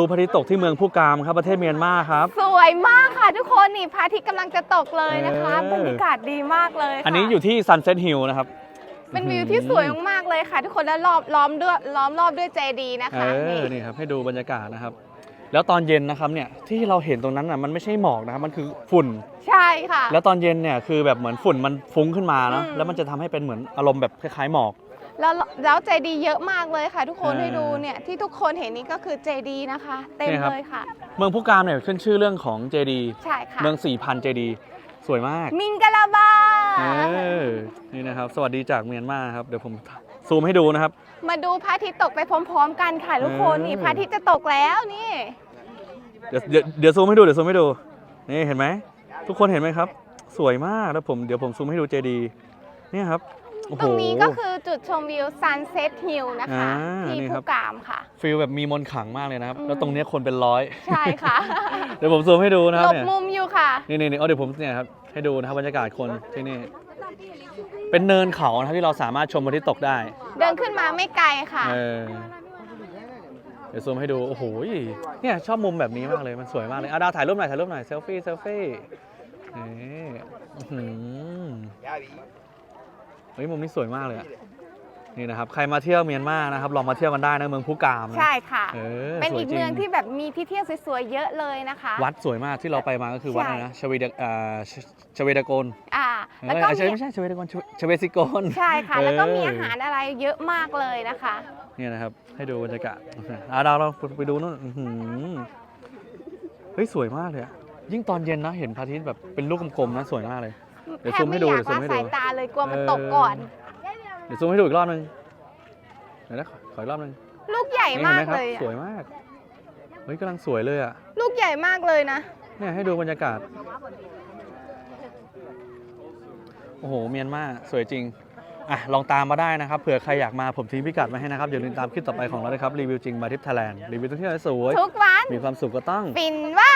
ดูพระอาทิตย์ตกที่เมืองผู้กามครับประเทศเมียนมาครับ สวยมากค่ะทุกคนนี่พระอาทิตย์กำลังจะตกเลยนะคะเออ บรรยากาศดีมากเลยค่ะอันนี้อยู่ที่ Sunset Hill นะครับ เป็นวิวที่สวยมากๆเลยค่ะ ทุกคนแล้วล้อมล้อมด้วยล้อมรอบด้วยเจดีย์นะเอคะอนี่ครับให้ดูบรรยากาศนะครับ แล้วตอนเย็นนะครับเนี่ยที่เราเห็นตรงนั้นน่ะมันไม่ใช่หมอกนะครับมันคือฝุ่น ใช่ค่ะ แล้วตอนเย็นเนี่ยคือแบบเหมือนฝุ่นมันฟุ้งขึ้นมาเนาะอืม แล้วมันจะทำให้เป็นเหมือนอารมณ์แบบคล้ายๆหมอก แล้วแล้วเจดีย์เยอะมากเลยค่ะ ทุกคนเออให้ดูเนี่ยที่ทุกคนเห็นนี่ก็คือเจดีย์นะคะ เต็มเนี่ยครับเลยค่ะ เมืองผู้กามเนี่ยขึ้นชื่อเรื่องของเจดีใช่ค่ะเมืองสี่พันเจดีสวยมาก มิงกะลาบาเออนี่นะครับ สวัสดีจากเมียนมาครับ เดี๋ยวผมซูมให้ดูนะครับ มาดูพระอาทิตย์ตกไปพร้อมๆ กันค่ะทุกคนเออนี่พระอาทิตย์จะตกแล้วนี่เดี๋ยวเดี๋ยวเดี๋ยวซูมให้ดูเดี๋ยวซูมให้ดูนี่เห็นไหมทุกคนเห็นไหมครับ สวยมากแล้วผมเดี๋ยวผมซูมให้ดูเจดีเนี่ยครับโอ้ ตโหรงนี้ก็คือจุดชมวิว Sunset Hill นะคะอ่าที่นี่ครัผู้บกามค่ะฟีลแบบมีมนต์ขลังมากเลยนะครับ อืม แล้วตรงเนี้ยคนเป็นร้อย ใช่ค่ะ เดี๋ยวผมซูมให้ดูนะคหรัลบบเนี่ยมุมอยู่ค่ะ นี่นี่นี่เอาเดี๋ยวผมเนี่ยครับให้ดูนะครับบรรยากาศคนที่นี่ เป็นเนินเขานะครับที่เราสามารถชมพระอาทิตย์ตกได้ เดินขึ้นมาไม่ไกลค่ะ เออ เดี๋ยวซูมให้ดู โอ้โหเนี่ยชอบมุมแบบนี้มากเลย มันสวยมากเลยอะดาวถ่ายรูปหน่อย ถ่ายรูปหน่อย เซลฟี่ เซลฟี่นี่อื้อหือเฮ้ยมุมนี้สวยมากเลยอะนี่นะครับใครมาเที่ยวเมียนมานะครับลองมาเที่ยวกันได้นะเมืองพุกามนะใช่ค่ะ เออเป็นสวยอีกจริ เมืองที่แบบมีที่เที่ยวสวยๆเยอะเลยนะคะ วัดสวยมากที่เราไปมาก็คือวัดใช่อะไรนะชเวดาอ่าชชเวดากนอ่าเอแล้วอก็ไม่ใช่มีไม่ใช่ชเวดากนชเวชเวสิโกน ใช่ค่ะ แล้วก็มีเอออ อาหารอะไรเยอะมากเลยนะคะ เนี่ยนะครับ ให้ดูบรรยากาศอะดาวเราไปดูนู่นอื้อหือเฮ้ย สวยมากเลยอะยิ่งตอนเย็นนะ เห็นพระอาทิตย์แบบเป็นลูกกลมๆนะ สวยมากเลย เดี๋ยวแทซูบมให้ไม่ดูอยากเดี๋ยวซูมละให้ดู สายตาเลยกลัวมันเออตกก่อน เดี๋ยวซูมให้ดูอีกรอบนึงเดี๋ยวนะขอขออีกรอบนึงลูกใหญ่นี่มาเห็นกไหมครับเลยสอะวยมาก เฮ้ยกำลังสวยเลยอะ ลูกใหญ่มากเลยนะ เนี่ยให้ดูบรรยากาศ โอ้โห เมียนมาสวยจริง อะ ลองตามมาได้นะครับ เผื่อใครอยากมาผมทิ้งพิกัดไว้ให้นะครับ อย่าลืมตามคลิปต่อไปของเราเลยครับ รีวิวจริงมาทิปไทยแลนด์รีวิวท่องเที่ยวให้สวย ทุกวัน มีความสุขก็ต้อง ฟินว่า